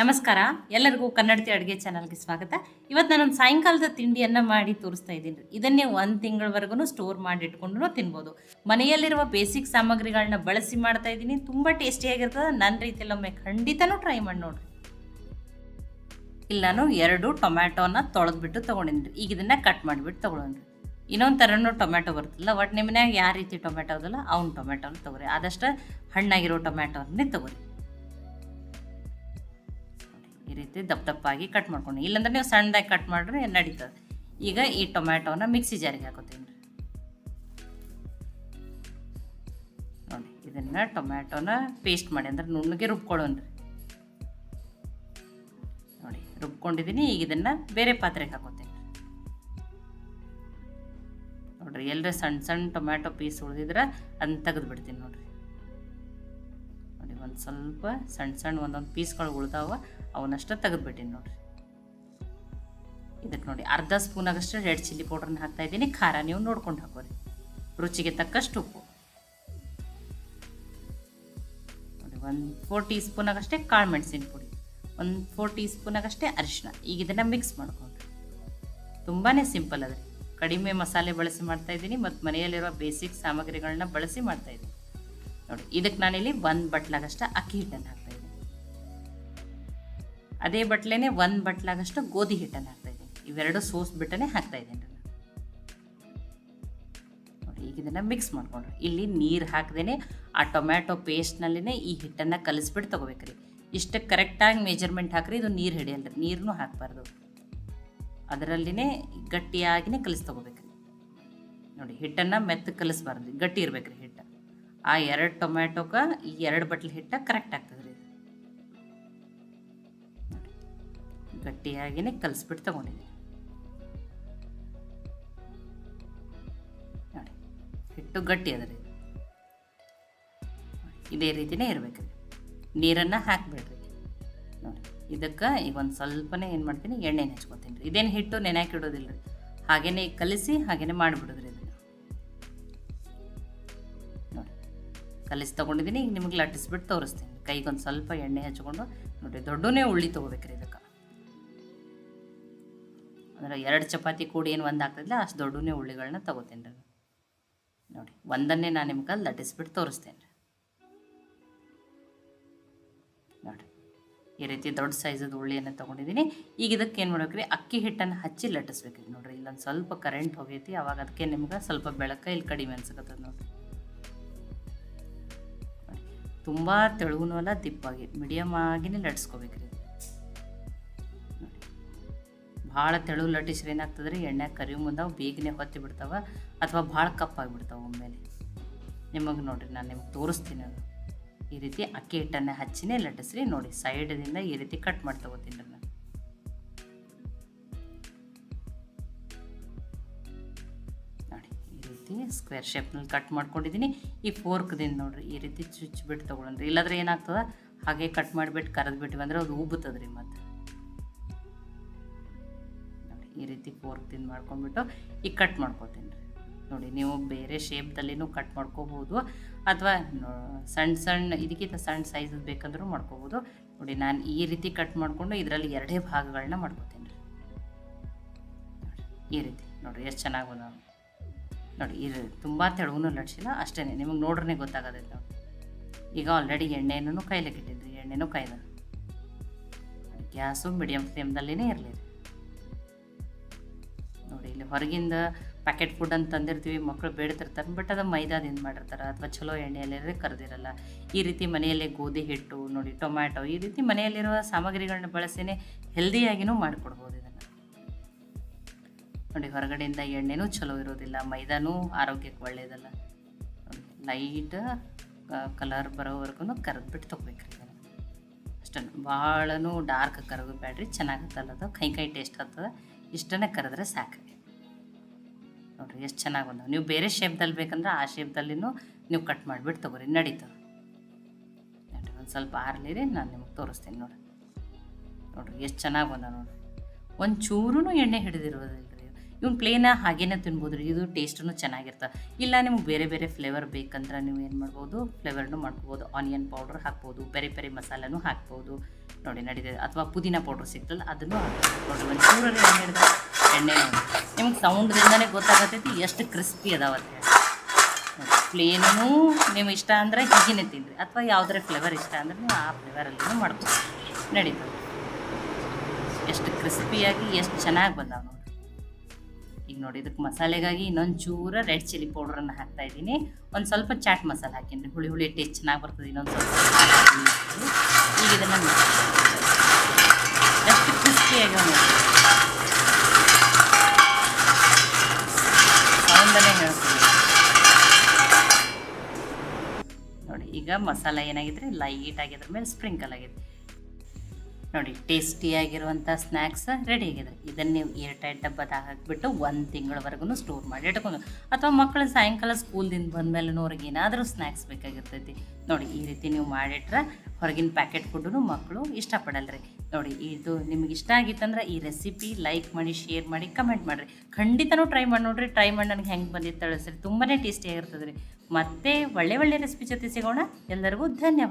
ನಮಸ್ಕಾರ. ಎಲ್ಲರಿಗೂ ಕನ್ನಡತಿ ಅಡುಗೆ ಚಾನಲ್ಗೆ ಸ್ವಾಗತ. ಇವತ್ತು ನಾನೊಂದು ಸಾಯಂಕಾಲದ ತಿಂಡಿಯನ್ನು ಮಾಡಿ ತೋರಿಸ್ತಾ ಇದ್ದೀನಿ. ಇದನ್ನೇ ಒಂದು ತಿಂಗಳವರೆಗೂ ಸ್ಟೋರ್ ಮಾಡಿ ಇಟ್ಕೊಂಡು ತಿನ್ಬೋದು. ಮನೆಯಲ್ಲಿರುವ ಬೇಸಿಕ್ ಸಾಮಗ್ರಿಗಳನ್ನ ಬಳಸಿ ಮಾಡ್ತಾ ಇದ್ದೀನಿ. ತುಂಬ ಟೇಸ್ಟಿಯಾಗಿರ್ತದೆ ನನ್ನ ರೀತಿಯಲ್ಲಿ ಒಮ್ಮೆ ಖಂಡಿತನೂ ಟ್ರೈ ಮಾಡಿ ನೋಡ್ರಿ. ಇಲ್ಲಿ ನಾನು ಎರಡು ಟೊಮ್ಯಾಟೋನ ತೊಳೆದ್ಬಿಟ್ಟು ತೊಗೊಂಡಿನಿ ಈಗ ಇದನ್ನು ಕಟ್ ಮಾಡಿಬಿಟ್ಟು ತೊಗೊಂಡ್ರಿ ಇನ್ನೊಂದು ಥರನೂ ಟೊಮ್ಯಾಟೊ ಬರ್ತಲ್ಲ ಒಟ್ಟು ನಿಮ್ಮ ಮನ್ಯಾಗ ಯಾವ ರೀತಿ ಟೊಮ್ಯಾಟೊ ಅದಲ್ಲ, ಅವ್ನ ಟೊಮ್ಯಾಟೊನ ತೊಗೊರಿ. ಆದಷ್ಟು ಹಣ್ಣಾಗಿರೋ ಟೊಮ್ಯಾಟೊನೇ ತೊಗೊರಿ. ಈ ರೀತಿ ದಪ್ಪ ದಪ್ಪಾಗಿ ಕಟ್ ಮಾಡ್ಕೊಂಡು. ಇಲ್ಲಾಂದ್ರೆ ನೀವು ಸಣ್ಣದಾಗಿ ಕಟ್ ಮಾಡಿದ್ರೆ ನಡೀತದೆ. ಈಗ ಈ ಟೊಮ್ಯಾಟೋನ ಮಿಕ್ಸಿ ಜಾರಿಗೆ ಹಾಕೋತೀನಿ. ನೋಡಿ, ಇದನ್ನು ಟೊಮ್ಯಾಟೋನ ಪೇಸ್ಟ್ ಮಾಡಿ, ಅಂದ್ರೆ ನುಣ್ಣಗೆ ರುಬ್ಕೊಳ್ಳೋಣ್ರಿ ನೋಡಿ ರುಬ್ಕೊಂಡಿದ್ದೀನಿ ಈಗ ಇದನ್ನು ಬೇರೆ ಪಾತ್ರೆಗೆ ಹಾಕೋತೀನಿ. ನೋಡ್ರಿ, ಎಲ್ರ ಸಣ್ಣ ಸಣ್ಣ ಟೊಮ್ಯಾಟೊ ಪೀಸ್ ಉಳಿದಿದ್ರೆ ಅದನ್ನ ತೆಗೆದು ಬಿಡ್ತೀನಿ ನೋಡ್ರಿ. ನೋಡಿ ಒಂದು ಸ್ವಲ್ಪ ಸಣ್ಣ ಸಣ್ಣ ಒಂದೊಂದು ಪೀಸ್ಗಳು ಉಳ್ದಾವ ಅವನ್ನಷ್ಟೇ ತೆಗೆದುಬಿಟ್ಟಿನಿ ನೋಡ್ರಿ. ಇದಕ್ಕೆ ನೋಡಿ ಅರ್ಧ ಸ್ಪೂನ್ ಆಗಷ್ಟು ರೆಡ್ ಚಿಲ್ಲಿ ಪೌಡ್ರನ್ನ ಹಾಕ್ತಾ ಇದ್ದೀನಿ. ಖಾರ ನೀವು ನೋಡ್ಕೊಂಡು ಹಾಕೋರಿ. ರುಚಿಗೆ ತಕ್ಕಷ್ಟು ಉಪ್ಪು. ನೋಡಿ, ಒಂದು ಫೋರ್ ಟೀ ಸ್ಪೂನ್ ಆಗಷ್ಟೇ ಕಾಳು ಮೆಣಸಿನ ಪುಡಿ, ಒಂದು ಫೋರ್ ಟೀ ಸ್ಪೂನ್ ಆಗಷ್ಟೇ ಅರಿಶಿನ ಈಗ ಇದನ್ನು ಮಿಕ್ಸ್ ಮಾಡ್ಕೊಂಡ್ರಿ. ತುಂಬಾ ಸಿಂಪಲ್ ಅದ್ರಿ. ಕಡಿಮೆ ಮಸಾಲೆ ಬಳಸಿ ಮಾಡ್ತಾ ಇದ್ದೀನಿ ಮತ್ತು ಮನೆಯಲ್ಲಿರೋ ಬೇಸಿಕ್ ಸಾಮಗ್ರಿಗಳನ್ನ ಬಳಸಿ ಮಾಡ್ತಾ ಇದ್ದೀನಿ. ನೋಡಿ ಇದಕ್ಕೆ ನಾನಿಲ್ಲಿ ಒಂದು ಬಟ್ಲಾಗಷ್ಟು ಅಕ್ಕಿ ಹಿಟ್ಟನ್ನು ಹಾಕ್ತಾ ಇದ್ದೀನಿ. ಅದೇ ಬಟ್ಲೇನೆ ಒಂದು ಬಟ್ಲಾಗಷ್ಟು ಗೋಧಿ ಹಿಟ್ಟನ್ನು ಹಾಕ್ತಾ ಇದ್ದೀನಿ. ಇವೆರಡು ಸೋಸ್ ಬಿಟ್ಟನೆ ಹಾಕ್ತಾ ಇದ್ದೀನಿ ನಾನು ನೋಡಿ, ಈಗ ಇದನ್ನು ಮಿಕ್ಸ್ ಮಾಡಿಕೊಂಡು ಇಲ್ಲಿ ನೀರು ಹಾಕ್ದೇನೆ, ಆ ಟೊಮ್ಯಾಟೊ ಪೇಸ್ಟ್ನಲ್ಲಿನೇ ಈ ಹಿಟ್ಟನ್ನು ಕಲಿಸ್ಬಿಟ್ಟು ತೊಗೋಬೇಕ್ರಿ. ಇಷ್ಟು ಕರೆಕ್ಟಾಗಿ ಮೆಜರ್ಮೆಂಟ್ ಹಾಕ್ರಿ, ಇದು ನೀರು ಹಿಡಿಯಲ್ರಿ ನೀರನ್ನು ಹಾಕಬಾರ್ದು. ಅದರಲ್ಲಿನೇ ಗಟ್ಟಿಯಾಗಿನೇ ಕಲಿಸಿ ತೊಗೋಬೇಕ್ರಿ. ನೋಡಿ, ಹಿಟ್ಟನ್ನು ಮೆತ್ತ ಕಲಿಸ್ಬಾರ್ದು. ಗಟ್ಟಿ ಇರಬೇಕ್ರಿ ಹಿಟ್ಟು. ಆ ಎರಡು ಟೊಮ್ಯಾಟೊಗೆ ಈ ಎರಡು ಬಟ್ಲು ಹಿಟ್ಟ ಕರೆಕ್ಟ್ ಆಗ್ತದೆ ರೀ ಗಟ್ಟಿಯಾಗಿನೇ ಕಲಿಸ್ಬಿಟ್ಟು ತೊಗೊಂಡಿದ್ದೀನಿ ನೋಡಿ, ಹಿಟ್ಟು ಗಟ್ಟಿ ಅದ ರೀ ಇದೇ ರೀತಿನೇ ಇರಬೇಕ್ರಿ ನೀರನ್ನು ಹಾಕಬೇಡ್ರಿ. ನೋಡಿ, ಇದಕ್ಕೆ ಈಗ ಒಂದು ಸ್ವಲ್ಪನೇ ಏನು ಮಾಡ್ತೀನಿ ಎಣ್ಣೆ ಹಚ್ಕೊತೀನಿ ರೀ. ಇದೇನು ಹಿಟ್ಟು ನೆನೆ ಇಡೋದಿಲ್ಲ ರೀ ಹಾಗೇನೆ ಕಲಿಸಿ, ಹಾಗೇನೆ ಮಾಡಿಬಿಡೋದ್ರಿ. ಕಲಿಸಿ ತೊಗೊಂಡಿದ್ದೀನಿ, ಈಗ ನಿಮಗೆ ಲಟ್ಟಿಸ್ಬಿಟ್ಟು ತೋರಿಸ್ತೀನಿ. ಕೈಗೆ ಒಂದು ಸ್ವಲ್ಪ ಎಣ್ಣೆ ಹಚ್ಕೊಂಡು, ನೋಡಿ, ದೊಡ್ಡನೇ ಉಳ್ಳಿ ತೊಗೋಬೇಕ್ರಿ ಇದಕ್ಕೆ. ಅಂದ್ರೆ ಎರಡು ಚಪಾತಿ ಕೂಡಿ ಏನು ಒಂದು ಆಗ್ತದಿಲ್ಲ ಅಷ್ಟು ದೊಡ್ಡನೇ ಉಳ್ಳಿಗಳನ್ನ ತೊಗೋತೀನಿ ರೀ. ನೋಡಿ, ಒಂದನ್ನೇ ನಾನು ನಿಮ್ಗೆ ಲಟ್ಟಿಸ್ಬಿಟ್ಟು ತೋರಿಸ್ತೇನೆ ರೀ. ನೋಡಿ, ಈ ರೀತಿ ದೊಡ್ಡ ಸೈಜದ ಉಳ್ಳಿಯನ್ನು ತೊಗೊಂಡಿದ್ದೀನಿ. ಈಗ ಇದಕ್ಕೆ ಏನು ಮಾಡ್ಬೇಕ್ರಿ, ಅಕ್ಕಿ ಹಿಟ್ಟನ್ನು ಹಚ್ಚಿ ಲಟ್ಟಿಸ್ಬೇಕ್ರಿ. ನೋಡಿರಿ, ಇಲ್ಲೊಂದು ಸ್ವಲ್ಪ ಕರೆಂಟ್ ಹೋಗೈತಿ, ಅವಾಗ ಅದಕ್ಕೆ ನಿಮ್ಗೆ ಸ್ವಲ್ಪ ಬೆಳಕ ಇಲ್ಲಿ ಕಡಿಮೆ ಅನ್ಸಕತ್ತದ ನೋಡ್ರಿ. ತುಂಬ ತೆಳುವೂ ಅಲ್ಲ, ದಿಪ್ಪಾಗಿ. ಮೀಡಿಯಮ್ ಆಗಿನೇ ಲಟ್ಸ್ಕೋಬೇಕ್ರಿ ಭಾಳ ತೆಳು ಲಟ್ಟಿಸ್ರಿ ಏನಾಗ್ತದೆ ರೀ ಎಣ್ಣೆ ಕರಿ ಮುಂದೆ ಬೇಗನೆ ಹೊತ್ತಿ ಬಿಡ್ತಾವೆ, ಅಥವಾ ಭಾಳ ಕಪ್ಪಾಗಿಬಿಡ್ತಾವೆ ಒಮ್ಮೆಲೆ. ನಿಮಗೆ ನೋಡಿರಿ, ನಾನು ನಿಮ್ಗೆ ತೋರಿಸ್ತೀನಿ ಅದು. ಈ ರೀತಿ ಅಕ್ಕಿ ಹಿಟ್ಟನ್ನು ಹಚ್ಚಿನೇ ಲಟ್ಟಿಸ್ರಿ. ನೋಡಿ ಸೈಡದಿಂದ ಈ ರೀತಿ ಕಟ್ ಮಾಡಿ ತಗೋತೀನಿ ನಾನು ರೀತಿ ಸ್ಕ್ವೇರ್ ಶೇಪ್ನಲ್ಲಿ ಕಟ್ ಮಾಡ್ಕೊಂಡಿದ್ದೀನಿ ಈ ಫೋರ್ಕ್ದಿಂದ ನೋಡಿರಿ, ಈ ರೀತಿ ಚುಚ್ಚಿಬಿಟ್ಟು ತೊಗೊಳನ್ರಿ ಇಲ್ಲಾಂದ್ರೆ ಏನಾಗ್ತದ? ಹಾಗೆ ಕಟ್ ಮಾಡಿಬಿಟ್ಟು ಕರೆದ್ಬಿಟ್ಟಿವಿ ಅಂದರೆ ಅದು ಉಬ್ಬುತ್ತದೆ ರೀ ಮತ್ತೆ. ನೋಡಿ, ಈ ರೀತಿ ಫೋರ್ಕ್ದಿಂದ ಮಾಡ್ಕೊಂಡ್ಬಿಟ್ಟು ಈಗ ಕಟ್ ಮಾಡ್ಕೊತೀನಿ ರೀ ನೋಡಿ, ನೀವು ಬೇರೆ ಶೇಪ್ದಲ್ಲಿನೂ ಕಟ್ ಮಾಡ್ಕೋಬೋದು. ಅಥವಾ ಸಣ್ಣ ಸಣ್ಣ ಇದಕ್ಕಿಂತ ಸಣ್ಣ ಸೈಜ್ ಬೇಕಂದ್ರೂ ಮಾಡ್ಕೋಬೋದು. ನೋಡಿ, ನಾನು ಈ ರೀತಿ ಕಟ್ ಮಾಡಿಕೊಂಡು ಇದರಲ್ಲಿ ಎರಡೇ ಭಾಗಗಳನ್ನ ಮಾಡ್ಕೋತೀನಿ ರೀ ಈ ರೀತಿ. ನೋಡಿರಿ, ಎಷ್ಟು ಚೆನ್ನಾಗಿ ಬಂದಾವ ನೋಡಿ, ಇದು ತುಂಬ ತೆಳಗೂ ಲಟ್ಸಿಲ್ಲ ಅಷ್ಟೇ ನಿಮಗೆ ನೋಡ್ರೇ ಗೊತ್ತಾಗೋದಿಲ್ಲ. ನೋಡಿ ಈಗ ಆಲ್ರೆಡಿ ಎಣ್ಣೆನೂ ಕೈಲಿ ಇಟ್ಟಿದ್ರಿ ಎಣ್ಣೆನೂ ಕೈದ ಗ್ಯಾಸು ಮೀಡಿಯಮ್ ಫ್ಲೇಮ್ದಲ್ಲಿನೇ ಇರಲಿ ನೋಡಿ, ಇಲ್ಲಿ ಹೊರಗಿಂದ ಪ್ಯಾಕೆಟ್ ಫುಡ್ ಅಂತ ತಂದಿರ್ತೀವಿ ಮಕ್ಕಳು ಬೇಡ್ತಿರ್ತಾರೆ ಬಟ್ ಅದು ಮೈದಾದಿಂದ ಮಾಡಿರ್ತಾರೆ, ಅಥವಾ ಚಲೋ ಎಣ್ಣೆಯಲ್ಲೇ ಕರೆದಿರಲ್ಲ. ಈ ರೀತಿ ಮನೆಯಲ್ಲೇ ಗೋಧಿ ಹಿಟ್ಟು, ನೋಡಿ, ಟೊಮ್ಯಾಟೊ, ಈ ರೀತಿ ಮನೆಯಲ್ಲಿರುವ ಸಾಮಗ್ರಿಗಳನ್ನ ಬಳಸಿನೇ ಹೆಲ್ದಿಯಾಗಿನೂ ಮಾಡಿಕೊಡ್ಬೋದು ಇದನ್ನು. ನೋಡಿ, ಹೊರಗಡೆಯಿಂದ ಎಣ್ಣೆನೂ ಚಲೋ ಇರೋದಿಲ್ಲ. ಮೈದಾನೂ ಆರೋಗ್ಯಕ್ಕೆ ಒಳ್ಳೆಯದಲ್ಲ ಲೈಟ್ ಕಲರ್ ಬರೋವರೆಗೂ ಕರೆದ್ಬಿಟ್ಟು ಬಿಟ್ಟು ಇದನ್ನು. ಅಷ್ಟನ್ನು ಭಾಳನೂ ಡಾರ್ಕ್ ಕರಗು ಬೇಡ್ರಿ ಚೆನ್ನಾಗತ್ತಲ್ಲ ಅದು. ಕೈ ಕೈ ಟೇಸ್ಟ್ ಆಗ್ತದೆ. ಇಷ್ಟನೇ ಕರೆದ್ರೆ ಸಾಕು ನೋಡಿರಿ, ಎಷ್ಟು ಚೆನ್ನಾಗಿ ಬಂದವು. ನೀವು ಬೇರೆ ಶೇಪ್ದಲ್ಲಿ ಬೇಕಂದ್ರೆ ಆ ಶೇಪ್ದಲ್ಲಿನೂ ನೀವು ಕಟ್ ಮಾಡಿಬಿಟ್ಟು ತೊಗೊರಿ, ನಡೀತದೆ. ನೋಡಿರಿ, ಒಂದು ಸ್ವಲ್ಪ ಆರ್ಲಿರಿ, ನಾನು ನಿಮಗೆ ತೋರಿಸ್ತೀನಿ ನೋಡಿ ನೋಡಿರಿ, ಎಷ್ಟು ಚೆನ್ನಾಗಿ ಬಂದ ನೋಡಿರಿ. ಒಂದು ಚೂರೂ ಎಣ್ಣೆ ಹಿಡಿದಿರೋದಿಲ್ಲ. ಇವ್ನು ಪ್ಲೇನ ಹಾಗೇನೆ ತಿನ್ಬೋದು ರೀ. ಇದು ಟೇಸ್ಟೂ ಚೆನ್ನಾಗಿರ್ತದೆ ಇಲ್ಲ ನಿಮ್ಗೆ ಬೇರೆ ಬೇರೆ ಫ್ಲೇವರ್ ಬೇಕಂದ್ರೆ ನೀವು ಏನು ಮಾಡ್ಬೋದು? ಫ್ಲೇವರ್ನು ಮಾಡ್ಕೋಬೋದು. ಆನಿಯನ್ ಪೌಡ್ರ್ ಹಾಕ್ಬೋದು. ಬೇರೆ ಬೇರೆ ಮಸಾಲೆನೂ ಹಾಕ್ಬೋದು. ನೋಡಿ ನಡೀತದೆ. ಅಥವಾ ಪುದೀನ ಪೌಡ್ರ್ ಸಿಗ್ತದೆ ಅದನ್ನು. ನೋಡಿ, ಒಂದು ಚೂರಲ್ಲಿ ಎಣ್ಣೆ ಎಣ್ಣೆ ನಿಮ್ಗೆ ಸೌಂಡ್ದಿಂದನೇ ಗೊತ್ತಾಗತ್ತೈತಿ ಎಷ್ಟು ಕ್ರಿಸ್ಪಿ ಅದಾವ ಅಂತ ಹೇಳಿ ಪ್ಲೇನೂ ನಿಮ್ಗೆ ಇಷ್ಟ ಅಂದರೆ ಹೀಗೇನೆ ತಿನ್ನಿರಿ ಅಥವಾ ಯಾವುದರ ಫ್ಲೇವರ್ ಇಷ್ಟ ಅಂದರೆ ನೀವು ಆ ಫ್ಲೇವರಲ್ಲಿನೂ ಮಾಡ್ಬೋದು ನಡೀತದೆ. ಎಷ್ಟು ಕ್ರಿಸ್ಪಿಯಾಗಿ ಎಷ್ಟು ಚೆನ್ನಾಗಿ ಬಂದಾವ ನೋಡಿ ಈಗ ನೋಡಿ ಇದಕ್ಕೆ ಮಸಾಲೆಗಾಗಿ ಇನ್ನೊಂದು ಚೂರ ರೆಡ್ ಚಿಲ್ಲಿ ಪೌಡ್ರನ್ನು ಹಾಕ್ತಾ ಇದ್ದೀನಿ. ಒಂದು ಸ್ವಲ್ಪ ಚಾಟ್ ಮಸಾಲೆ ಹಾಕಿನಿ ಹುಳಿ ಹುಳಿ ಟೇಸ್ಟ್ ಚೆನ್ನಾಗಿ ಬರ್ತದೆ. ಇನ್ನೊಂದು ಸ್ವಲ್ಪ. ಈಗ ಇದನ್ನು ಎಷ್ಟು ಕ್ರಿಸ್ಪಿಯಾಗಿ ಹೇಳ್ತೀನಿ. ನೋಡಿ, ಈಗ ಮಸಾಲೆ ಏನಾಗಿದ್ರೆ ಲೈಟ್ ಆಗಿದ್ರ ಮೇಲೆ ಸ್ಪ್ರಿಂಕಲ್ ಆಗಿದೆ ನೋಡಿ ಟೇಸ್ಟಿಯಾಗಿರುವಂಥ ಸ್ನ್ಯಾಕ್ಸ್ ರೆಡಿ ಆಗಿದೆ. ಇದನ್ನು ನೀವು ಏರ್ ಟೈಟ್ ಡಬ್ಬದಾಗ ಹಾಕಿಬಿಟ್ಟು ಒಂದು ತಿಂಗಳವರೆಗೂ ಸ್ಟೋರ್ ಮಾಡಿ ಇಟ್ಕೊಂಡು. ಅಥವಾ ಮಕ್ಕಳು ಸಾಯಂಕಾಲ ಸ್ಕೂಲ್ದಿಂದ ಬಂದಮೇಲೆ ಅವ್ರಿಗೆ ಏನಾದರೂ ಸ್ನ್ಯಾಕ್ಸ್ ಬೇಕಾಗಿರ್ತೈತಿ. ನೋಡಿ, ಈ ರೀತಿ ನೀವು ಮಾಡಿಟ್ರೆ ಹೊರಗಿನ ಪ್ಯಾಕೆಟ್ ಫುಡ್ಡು ಮಕ್ಕಳು ಇಷ್ಟಪಡಲ್ರಿ. ನೋಡಿ, ಇದು ನಿಮ್ಗೆ ಇಷ್ಟ ಆಗಿತ್ತಂದ್ರೆ ಈ ರೆಸಿಪಿ ಲೈಕ್ ಮಾಡಿ ಶೇರ್ ಮಾಡಿ ಕಮೆಂಟ್ ಮಾಡಿರಿ. ಖಂಡಿತನೂ ಟ್ರೈ ಮಾಡಿ ನೋಡಿರಿ. ಟ್ರೈ ಮಾಡಿ ನನಗೆ ಹೆಂಗೆ ಬಂದಿತ್ತು ತಿಳಿಸ್ರಿ ತುಂಬಾ ಟೇಸ್ಟಿಯಾಗಿರ್ತದೆ ರೀ ಮತ್ತೆ ಒಳ್ಳೆ ಒಳ್ಳೆ ರೆಸಿಪಿ ಜೊತೆ ಸಿಗೋಣ. ಎಲ್ಲರಿಗೂ ಧನ್ಯವಾದ.